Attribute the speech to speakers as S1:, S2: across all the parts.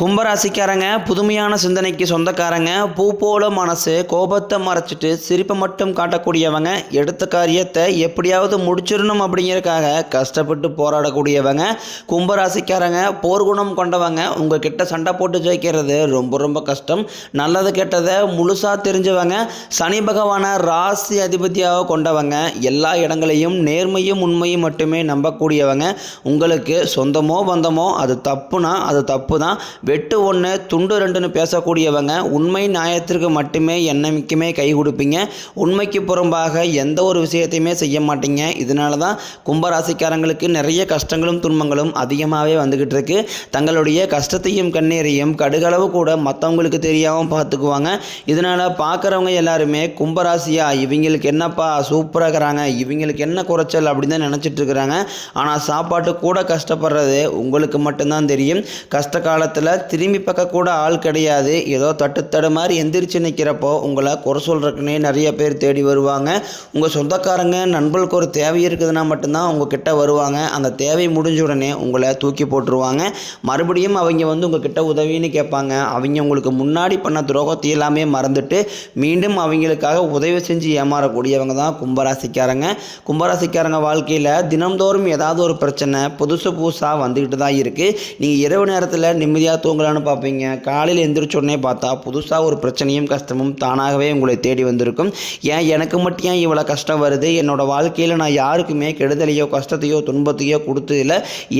S1: கும்பராசிக்காரங்க புதுமையான சிந்தனைக்கு சொந்தக்காரங்க பூ போல மனசு கோபத்தை மறைச்சிட்டு சிரிப்பை மட்டும் காட்டக்கூடியவங்க எடுத்த காரியத்தை எப்படியாவது முடிச்சிடணும் அப்படிங்கிறதுக்காக கஷ்டப்பட்டு போராடக்கூடியவங்க கும்பராசிக்காரங்க போர்க்குணம் கொண்டவங்க உங்ககிட்ட சண்டை போட்டு ஜெயிக்கிறது ரொம்ப ரொம்ப கஷ்டம். நல்லது கெட்டதை முழுசாக தெரிஞ்சவங்க சனி பகவானை ராசி அதிபதியாக கொண்டவங்க எல்லா இடங்களையும் நேர்மையும் உண்மையும் மட்டுமே நம்பக்கூடியவங்க. உங்களுக்கு சொந்தமோ பந்தமோ அது தப்புனா அது தப்பு தான் வெட்டு ஒன்று துண்டு ரெண்டுன்னு பேசக்கூடியவங்க உண்மை நியாயத்திற்கு மட்டுமே என்னைக்குமே கை கொடுப்பீங்க. உண்மைக்கு புறம்பாக எந்த ஒரு விஷயத்தையுமே செய்ய மாட்டீங்க. இதனால தான் கும்பராசிக்காரங்களுக்கு நிறைய கஷ்டங்களும் துன்பங்களும் அதிகமாகவே வந்துக்கிட்டு இருக்கு. தங்களுடைய கஷ்டத்தையும் கண்ணீரையும் கடுகளவு கூட மற்றவங்களுக்கு தெரியாமல் பார்த்துக்குவாங்க. இதனால் பார்க்குறவங்க எல்லாருமே கும்பராசியா இவங்களுக்கு என்னப்பா சூப்பராக இருக்கிறாங்க இவங்களுக்கு என்ன குறைச்சல் அப்படின்னு தான் நினச்சிட்டு இருக்கிறாங்க. ஆனால் சாப்பாட்டு கூட கஷ்டப்படுறது உங்களுக்கு மட்டும்தான் தெரியும். கஷ்ட காலத்தில் திரும்பி பார்க்க கூட ஆள் கிடையாது. ஏதோ தட்டு தடு மாதிரி எந்திரிச்சு நிற்கிறப்போ உங்களை குறை சொல்கிறக்குன்னே நிறைய பேர் தேடி வருவாங்க. உங்கள் சொந்தக்காரங்க நண்பர்களுக்கு ஒரு தேவை இருக்குதுன்னா மட்டும்தான் உங்ககிட்ட வருவாங்க. அந்த தேவை முடிஞ்ச உடனே உங்களை தூக்கி போட்டுருவாங்க. மறுபடியும் அவங்க வந்து உங்ககிட்ட உதவின்னு கேட்பாங்க. அவங்க உங்களுக்கு முன்னாடி பண்ண துரோகத்தை எல்லாமே மறந்துட்டு மீண்டும் அவங்களுக்காக உதவி செஞ்சு ஏமாறக்கூடியவங்க தான் கும்பராசிக்காரங்க. கும்பராசிக்காரங்க வாழ்க்கையில் தினம்தோறும் ஏதாவது ஒரு பிரச்சனை புதுசு புதுசாக வந்துக்கிட்டு தான் இருக்குது நீங்கள் இரவு நேரத்தில் நிம்மதியாக தூங்கலான்னு பார்ப்பீங்க. காலையில் எந்திரிச்சோடனே பார்த்தா புதுசாக ஒரு பிரச்சனையும் கஷ்டமும் தானாகவே உங்களை தேடி வந்திருக்கும். ஏன் எனக்கு மட்டும் ஏன் இவ்வளோ கஷ்டம் வருது? என்னோடய வாழ்க்கையில் நான் யாருக்குமே கெடுதலையோ கஷ்டத்தையோ துன்பத்தையோ கொடுத்ததில்ல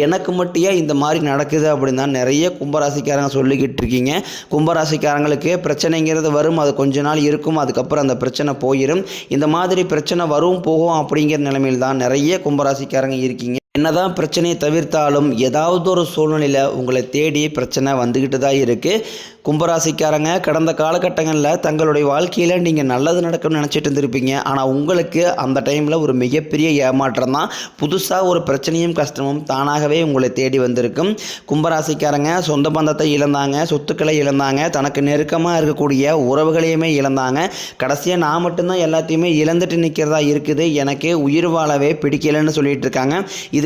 S1: எனக்கு மட்டும் ஏன் இந்த மாதிரி நடக்குது அப்படின்னு தான் நிறைய கும்பராசிக்காரங்க சொல்லிக்கிட்டு இருக்கீங்க. கும்பராசிக்காரங்களுக்கு பிரச்சனைங்கிறது வரும். அது கொஞ்ச நாள் இருக்கும். அதுக்கப்புறம் அந்த பிரச்சனை போயிடும் இந்த மாதிரி பிரச்சனை வரும் போகும் அப்படிங்கிற நிலைமையில் தான் நிறைய கும்பராசிக்காரங்க இருக்கீங்க. என்னதான் பிரச்சனையை தவிர்த்தாலும் ஏதாவது ஒரு சூழ்நிலையில் உங்களை தேடி பிரச்சனை வந்துக்கிட்டு தான் இருக்குது கும்பராசிக்காரங்க கடந்த காலகட்டங்களில் தங்களுடைய வாழ்க்கையில் நீங்கள் நல்லது நடக்கும்னு நினச்சிட்டு இருந்திருப்பீங்க. ஆனால் உங்களுக்கு அந்த டைமில் ஒரு மிகப்பெரிய ஏமாற்றம் தான். புதுசாக ஒரு பிரச்சனையும் கஷ்டமும் தானாகவே உங்களை தேடி வந்திருக்கும். கும்பராசிக்காரங்க சொந்த பந்தத்தை இழந்தாங்க சொத்துக்களை இழந்தாங்க தனக்கு நெருக்கமாக இருக்கக்கூடிய உறவுகளையுமே இழந்தாங்க. கடைசியாக நான் மட்டும்தான் எல்லாத்தையுமே இழந்துட்டு நிற்கிறதா இருக்குது. எனக்கு உயிர் வாழவே பிடிக்கலைன்னு சொல்லிட்டு இருக்காங்க. இது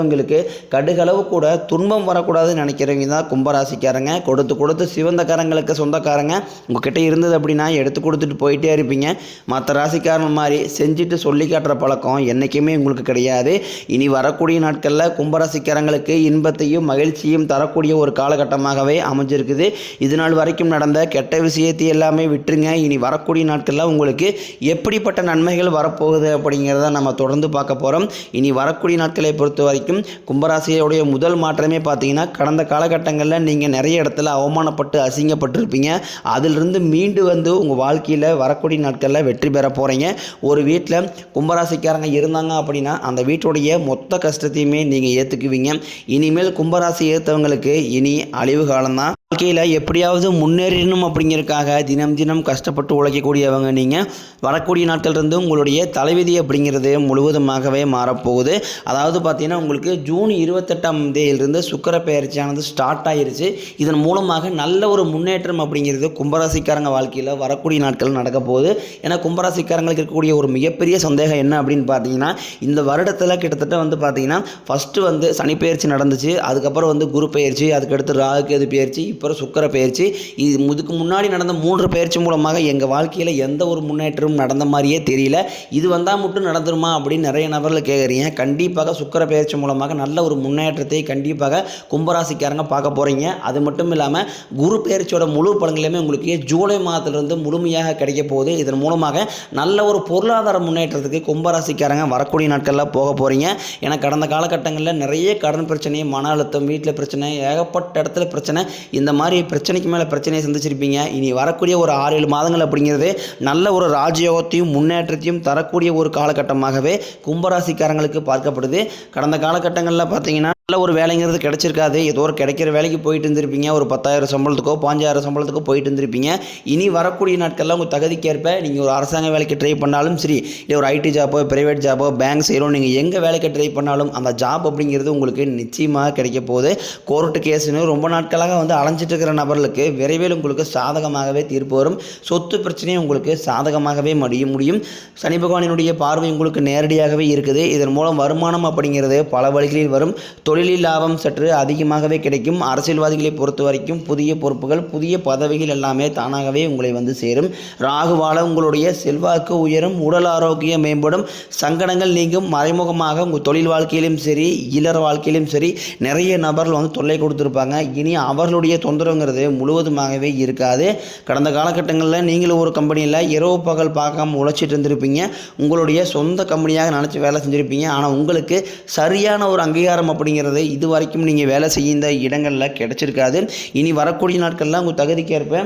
S1: இருக்கிறவங்களுக்கு கடுகளவு கூட துன்பம் வரக்கூடாதுன்னு நினைக்கிறவங்க தான் கும்பராசிக்காரங்க. கொடுத்து கொடுத்து சிவந்தக்காரங்களுக்கு சொந்தக்காரங்க. உங்ககிட்ட இருந்தது அப்படின்னா எடுத்து கொடுத்துட்டு போயிட்டே இருப்பீங்க. மற்ற ராசிக்காரன் மாதிரி செஞ்சுட்டு சொல்லி காட்டுற பழக்கம் என்றைக்குமே உங்களுக்கு கிடையாது. இனி வரக்கூடிய நாட்களில் கும்பராசிக்காரங்களுக்கு இன்பத்தையும் மகிழ்ச்சியும் தரக்கூடிய ஒரு காலகட்டமாகவே அமைஞ்சிருக்குது. இது நாள் வரைக்கும் நடந்த கெட்ட விஷயத்தை எல்லாமே விட்டுருங்க. இனி வரக்கூடிய நாட்களில் உங்களுக்கு எப்படிப்பட்ட நன்மைகள் வரப்போகுது அப்படிங்கிறத நம்ம தொடர்ந்து பார்க்க போகிறோம் இனி வரக்கூடிய நாட்களை பொறுத்த வரைக்கும் கும்பராசியோடைய முதல் மாற்றமே பார்த்தீங்கன்னா கடந்த காலகட்டங்களில் நீங்கள் நிறைய இடத்துல அவமானப்பட்டு அசிங்கப்பட்டிருப்பீங்க. அதிலிருந்து மீண்டு வந்து உங்கள் வாழ்க்கையில் வரக்கூடிய நாட்களில் வெற்றி பெற போகிறீங்க ஒரு வீட்டில் கும்பராசிக்காரங்க இருந்தாங்க அப்படின்னா அந்த வீட்டுடைய மொத்த கஷ்டத்தையுமே நீங்கள் ஏற்றுக்குவீங்க இனிமேல் கும்பராசி ஏற்றவங்களுக்கு இனி அழிவு காலம்தான். வாழ்க்கையில் எப்படியாவது முன்னேறணும் அப்படிங்கிறதுக்காக தினம் தினம் கஷ்டப்பட்டு உழைக்கக்கூடியவங்க நீங்கள் வரக்கூடிய நாட்கள்லேருந்து உங்களுடைய தலைவிதி அப்படிங்கிறது முழுவதுமாகவே மாறப்போகுது. அதாவது பார்த்திங்கன்னா உங்களுக்கு ஜூன் இருபத்தெட்டாம் தேதியிலிருந்து சுக்கர பயிற்சியானது ஸ்டார்ட் ஆயிருச்சு. இதன் மூலமாக நல்ல ஒரு முன்னேற்றம் அப்படிங்கிறது கும்பராசிக்காரங்க வாழ்க்கையில் வரக்கூடிய நாட்கள் நடக்க போகுது. ஏன்னா கும்பராசிக்காரங்களுக்கு இருக்கக்கூடிய ஒரு மிகப்பெரிய சந்தேகம் என்ன அப்படின்னு பார்த்தீங்கன்னா இந்த வருடத்தில் கிட்டத்தட்ட வந்து பார்த்தீங்கன்னா ஃபஸ்ட்டு வந்து சனி பயிற்சி நடந்துச்சு. அதுக்கப்புறம் வந்து குரு பயிற்சி அதுக்கடுத்து ராகு கேது பயிற்சி இப்போ சுக்கர பயிற்சி. இது இதுக்கு முன்னாடி நடந்த மூன்று பயிற்சி மூலமாக எங்கள் வாழ்க்கையில் எந்த ஒரு முன்னேற்றமும் நடந்த மாதிரியே தெரியல. இது வந்தால் மட்டும் நடந்துருமா அப்படின்னு நிறைய நபர்கள் கேட்குறீங்க கண்டிப்பாக சுக்கர பயிற்சி மூலமாக நல்ல ஒரு முன்னேற்றத்தை கண்டிப்பாக கும்பராசிக்காரங்க பார்க்க போகிறீங்க அது மட்டும் இல்லாமல் குரு பயிற்சியோட முழு பலன்களுமே உங்களுக்கு ஜூலை மாதத்திலிருந்து முழுமையாக கிடைக்க போகுது. இதன் மூலமாக நல்ல ஒரு பொருளாதார முன்னேற்றத்துக்கு கும்பராசிக்காரங்க வரக்கூடிய நாட்களில் போக போகிறீங்க ஏன்னா கடந்த காலகட்டங்களில் நிறைய கடன் பிரச்சனை மன அழுத்தம் வீட்டில் பிரச்சனை ஏகப்பட்ட இடத்துல பிரச்சனை. இந்த இந்த மாதிரி பிரச்சனைக்கு மேலே பிரச்சனையை சந்திச்சிருப்பீங்க. இனி வரக்கூடிய ஒரு ஆறு ஏழு மாதங்கள் அப்படிங்கிறது நல்ல ஒரு ராஜயோகத்தையும் முன்னேற்றத்தையும் தரக்கூடிய ஒரு காலகட்டமாகவே கும்பராசிக்காரங்களுக்கு பார்க்கப்படுது. கடந்த காலகட்டங்களில் பார்த்தீங்கன்னா நல்ல ஒரு வேலைங்கிறது கிடைச்சிருக்காது. ஏதோ ஒரு கிடைக்கிற வேலைக்கு போயிட்டு இருந்திருப்பீங்க. ஒரு பத்தாயிரம் சம்பளத்துக்கோ பாஞ்சாயிரம் சம்பளத்துக்கோ போயிட்டு இருந்திருப்பீங்க. இனி வரக்கூடிய நாட்களில் உங்கள் தகுதிக்கேற்ப நீங்கள் ஒரு அரசாங்க வேலைக்கு ட்ரை பண்ணாலும் சரி இல்லை ஒரு ஐடி ஜாப்போ ப்ரைவேட் ஜாப்போ பேங்க் செய்கிறோம் நீங்கள் எங்கே வேலைக்கு ட்ரை பண்ணாலும் அந்த ஜாப் அப்படிங்கிறது உங்களுக்கு நிச்சயமாக கிடைக்க போகுது. கோர்ட்டு கேஸுன்னு ரொம்ப நாட்களாக வந்து அலைஞ்சிட்டு இருக்கிற நபர்களுக்கு விரைவில் உங்களுக்கு சாதகமாகவே தீர்ப்பு வரும். சொத்து பிரச்சனையும் உங்களுக்கு சாதகமாகவே முடியும் முடியும். சனி பகவானினுடைய பார்வை உங்களுக்கு நேரடியாகவே இருக்குது. இதன் மூலம் வருமானம் அப்படிங்கிறது பல வழிகளில் வரும். தொழிலில் லாபம் சற்று அதிகமாகவே கிடைக்கும். அரசியல்வாதிகளை பொறுத்த வரைக்கும் புதிய பொறுப்புகள் புதிய பதவிகள் எல்லாமே தானாகவே உங்களை வந்து சேரும். ராகுவால உங்களுடைய செல்வாக்கு உயரும். உடல் ஆரோக்கியம் மேம்படும். சங்கடங்கள் நீங்கும். மறைமுகமாக உங்கள் தொழில் வாழ்க்கையிலும் சரி இல்லற வாழ்க்கையிலும் சரி நிறைய நபர்கள் வந்து தொல்லை கொடுத்துருப்பாங்க. இனி அவர்களுடைய தொந்தரவுங்கிறது முழுவதுமாகவே இருக்காது. கடந்த காலகட்டங்களில் நீங்களும் ஒரு கம்பெனியில் இரவு பகல் பார்க்காம உழைச்சிட்டு இருந்திருப்பீங்க. உங்களுடைய சொந்த கம்பெனியாக நினச்சி வேலை செஞ்சுருப்பீங்க. ஆனால் உங்களுக்கு சரியான ஒரு அங்கீகாரம் அப்படிங்கிறது இது வரைக்கும் நீங்கள் வேலை செய்யுந்த இடங்களில் கிடச்சிருக்காது. இனி வரக்கூடிய நாட்களில் உங்கள் தகுதிக்கேற்ப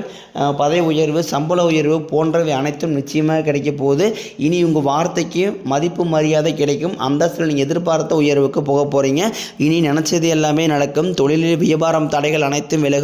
S1: பதவி உயர்வு சம்பள உயர்வு போன்றவை அனைத்தும் நிச்சயமாக கிடைக்க போகுது. இனி உங்கள் வார்த்தைக்கு மதிப்பு மரியாதை கிடைக்கும். அந்தஸ்தில் நீங்கள் எதிர்பார்த்த உயர்வுக்கு போக போகிறீங்க இனி நினச்சது எல்லாமே நடக்கும். தொழிலில் வியாபாரம் தடைகள் அனைத்தும் விலகும்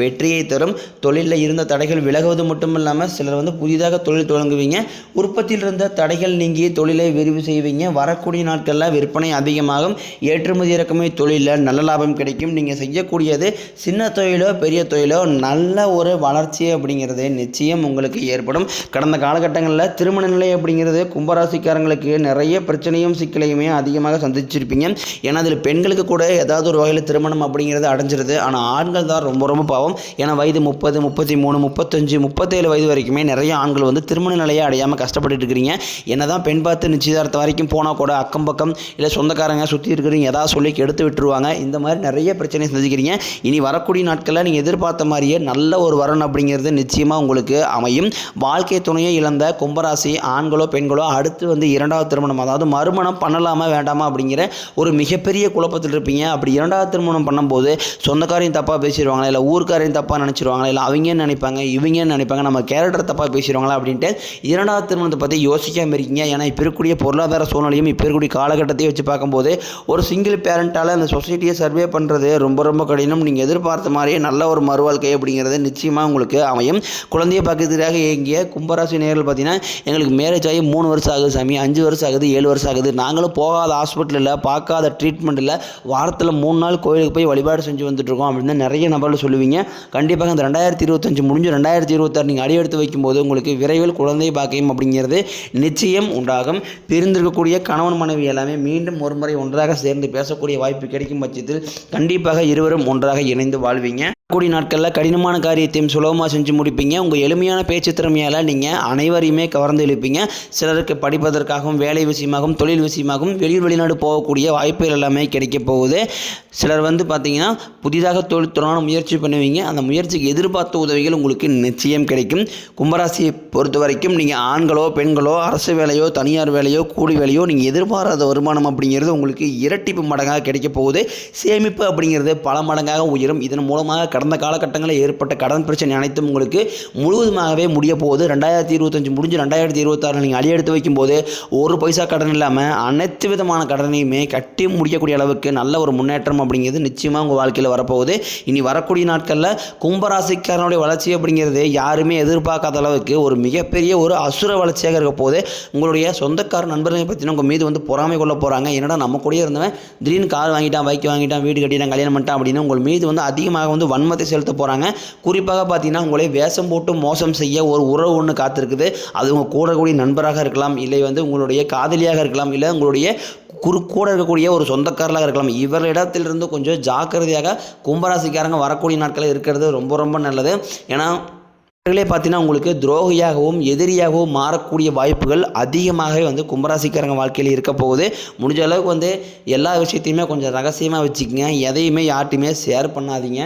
S1: வெற்றியை தரும். தொழிலில் இருந்த தடைகள் விலகுவது மட்டும் இல்லாமல் சிலர் வந்து புதிதாக தொழில் தொடங்குவீங்க. உற்பத்தியில் இருந்த தடைகள் நீங்கி தொழிலை விரிவு செய்வீங்க. வரக்கூடிய நாட்களில் விற்பனை அதிகமாகும். ஏற்றுமதி இறக்குமதி தொழிலில் நல்ல லாபம் கிடைக்கும். நீங்கள் செய்யக்கூடியது சின்ன தொழிலோ பெரிய தொழிலோ நல்ல ஒரு வளர்ச்சி அப்படிங்கிறது நிச்சயம் உங்களுக்கு ஏற்படும். கடந்த காலகட்டங்களில் திருமண நிலை அப்படிங்கிறது கும்பராசிக்காரங்களுக்கு நிறைய பிரச்சனையும் சிக்கலையுமே அதிகமாக சந்திச்சிருப்பீங்க. ஏன்னா அதில் பெண்களுக்கு கூட ஏதாவது ஒரு வகையில் திருமணம் அப்படிங்கிறது அடைஞ்சிருது. ஆனால் ஆண்கள் தான் ரொம்ப ரொம்ப பாவம் ஏன்னா வயது முப்பது முப்பத்தி மூணு முப்பத்தஞ்சு முப்பத்தேழு வயது வரைக்குமே நிறைய ஆண்கள் வந்து திருமண நிலையை அடையாமல் கஷ்டப்பட்டுட்டு இருக்கிறீங்க. என்னதான் பெண் பார்த்து நிச்சயதார்த்தம் வரைக்கும் போனால் கூட அக்கம் பக்கம் இல்லை சொந்தக்காரங்க சுற்றி இருக்கிறீங்க ஏதாவது சொல்லி கெடுத்து விட்டுருவாங்க. இந்த மாதிரி நிறைய பிரச்சனை சந்திக்கிறீங்க. இனி வரக்கூடிய நாட்களில் நீங்கள் எதிர்பார்த்த மாதிரியே நல்ல ஒரு வரன் அப்படிங்கிறது நிச்சயமாக உங்களுக்கு அமையும். வாழ்க்கை துணையை இழந்த கும்பராசி ஆண்களோ பெண்களோ அடுத்து வந்து இரண்டாவது திருமணம் அதாவது மறுமணம் பண்ணலாமா வேண்டாமா அப்படிங்கிற ஒரு மிகப்பெரிய குழப்பத்தில் இருப்பீங்க அப்படி இரண்டாவது திருமணம் பண்ணும்போது சொந்தக்காரையும் தப்பாக பேசிடுவாங்களா? இல்லை ஊர்க்காரையும் தப்பாக நினச்சிருவாங்களா? இல்லை அவங்க நினைப்பாங்க? இவங்க நினைப்பாங்க? நம்ம கேரக்டர் தப்பாக பேசிடுவாங்களா? அப்படின்ட்டு இரண்டாவது திருமணத்தை பற்றி யோசிக்காமல் இருக்கீங்க. ஏன்னா இப்போ இருக்கக்கூடிய பொருளாதார சூழ்நிலையும் இப்போ இருக்கக்கூடிய காலகட்டத்தையும் வச்சு பார்க்கும்போது ஒரு சிங்கிள் பேரண்ட்டால் அந்த சொசைட்டியை சர்வே பண்ணுறது ரொம்ப ரொம்ப கடினம். நீங்கள் எதிர்பார்த்த மாதிரியே நல்ல ஒரு மறுவாழ்க்கை அப்படிங்கிறது நிச்சயமாக உங்களுக்கு அமையும். குழந்தைய பார்க்கறதுக்காக இயங்கிய கும்பராசி நேரில் பார்த்தீங்கன்னா எங்களுக்கு மேரேஜ் ஆகி மூணு வருஷம் ஆகுது சாமி. அஞ்சு வருஷம் ஆகுது ஏழு வருஷம் ஆகுது. நாங்களும் போகாத ஹாஸ்பிட்டலில் பார்க்காத ட்ரீட்மெண்ட்டில் வாரத்தில் மூணு நாள் கோயிலுக்கு போய் வழிபாடு செஞ்சு வந்துட்டுருக்கோம் அப்படின்னு நிறைய நபர்கள் சொல்லுவீங்க. கண்டிப்பாக இந்த ரெண்டாயிரத்தி இருபத்தஞ்சு முடிஞ்சு ரெண்டாயிரத்தி இருபத்தாறு நீங்கள் அடியெடுத்து வைக்கும்போது உங்களுக்கு விரைவில் குழந்தை பாக்கியம் அப்படிங்கிறது நிச்சயம் உண்டாகும். பிரிந்திருக்கக்கூடிய கணவன் மனைவி எல்லாமே மீண்டும் ஒரு முறை ஒன்றாக சேர்ந்து பேசக்கூடிய வாய்ப்பு கிடைக்கும் பட்சத்தில் கண்டிப்பாக இருவரும் ஒன்றாக இணைந்து வாழ்வீங்க. கூடிய நாட்களில் கடினமான காரியத்தையும் சுலபமாக செஞ்சு முடிப்பீங்க. உங்கள் எளிமையான பேச்சு திறமையால் நீங்கள் அனைவரையுமே கவர்ந்து இழுப்பீங்க சிலருக்கு படிப்பதற்காகவும் வேலை விஷயமாகவும் தொழில் விஷயமாகவும் வெளியூர் வெளிநாடு போகக்கூடிய வாய்ப்புகள் எல்லாமே கிடைக்க போகுது. சிலர் வந்து பார்த்தீங்கன்னா புதிதாக தொழில் தொடங்க முயற்சி பண்ணுவீங்க. அந்த முயற்சிக்கு எதிர்பார்த்த உதவிகள் உங்களுக்கு நிச்சயம் கிடைக்கும். கும்பராசியை பொறுத்த வரைக்கும் நீங்கள் ஆண்களோ பெண்களோ அரசு வேலையோ தனியார் வேலையோ கூலி வேலையோ நீங்கள் எதிர்பாராத வருமானம் அப்படிங்கிறது உங்களுக்கு இரட்டிப்பு மடங்காக கிடைக்க போகுது. சேமிப்பு அப்படிங்கிறது பல மடங்காக உயரும். இதன் மூலமாக கடந்த காலகட்டங்களில் ஏற்பட்ட கடன் பிரச்சனை அனைத்தும் உங்களுக்கு முழுவதுமாகவே முடிய போகுது. ரெண்டாயிரத்தி இருபத்தஞ்சு முடிஞ்சு ரெண்டாயிரத்தி இருபத்தாறு நீங்கள் அடியெடுத்து வைக்கும்போது ஒரு பைசா கடன் இல்லாமல் அனைத்து விதமான கடனையுமே கட்டி முடிக்கக்கூடிய அளவுக்கு நல்ல ஒரு முன்னேற்றம் அப்படிங்கிறது நிச்சயமாக உங்கள் வாழ்க்கையில் வரப்போகுது. இனி வரக்கூடிய நாட்களில் கும்பராசிக்காரனுடைய வளர்ச்சி அப்படிங்கிறது யாருமே எதிர்பார்க்காத அளவுக்கு ஒரு மிகப்பெரிய ஒரு அசுர வளர்ச்சியாக இருக்க போது உங்களுடைய சொந்தக்கார நண்பர்களை பற்றின உங்கள் மீது வந்து பொறாமை கொள்ள போகிறாங்க என்னடா நம்ம கூடயே இருந்தவன் திடீர்னு கார் வாங்கிட்டான் பைக் வாங்கிட்டான் வீடு கட்டிட்டான் கல்யாணம் பண்ணிட்டான் அப்படின்னு உங்கள் மீது வந்து அதிகமாக வந்து வன்மத்தை செலுத்த போகிறாங்க குறிப்பாக பார்த்தீங்கன்னா உங்களை வேஷம் போட்டு மோசம் செய்ய ஒரு உறவு ஒன்று காத்திருக்குது. அது உங்கள் கூட கூடிய நண்பராக இருக்கலாம் இல்லை வந்து உங்களுடைய காதலியாக இருக்கலாம் இல்லை உங்களுடைய குறு கூட இருக்கக்கூடிய ஒரு சொந்தக்காரலாக இருக்கலாம். இவர்களிடத்திலிருந்து கொஞ்சம் ஜாக்கிரதையாக கும்பராசிக்காரங்க வரக்கூடிய நாட்களில் இருக்கிறது ரொம்ப ரொம்ப நல்லது. ஏன்னா இவர்களே பார்த்தீங்கன்னா உங்களுக்கு துரோகியாகவும் எதிரியாகவும் மாறக்கூடிய வாய்ப்புகள் அதிகமாகவே வந்து கும்பராசிக்காரங்க வாழ்க்கையில் இருக்க போகுது. முடிஞ்ச அளவுக்கு வந்து எல்லா விஷயத்தையுமே கொஞ்சம் ரகசியமாக வச்சுக்கோங்க. எதையுமே யார்ட்டையுமே ஷேர் பண்ணாதீங்க.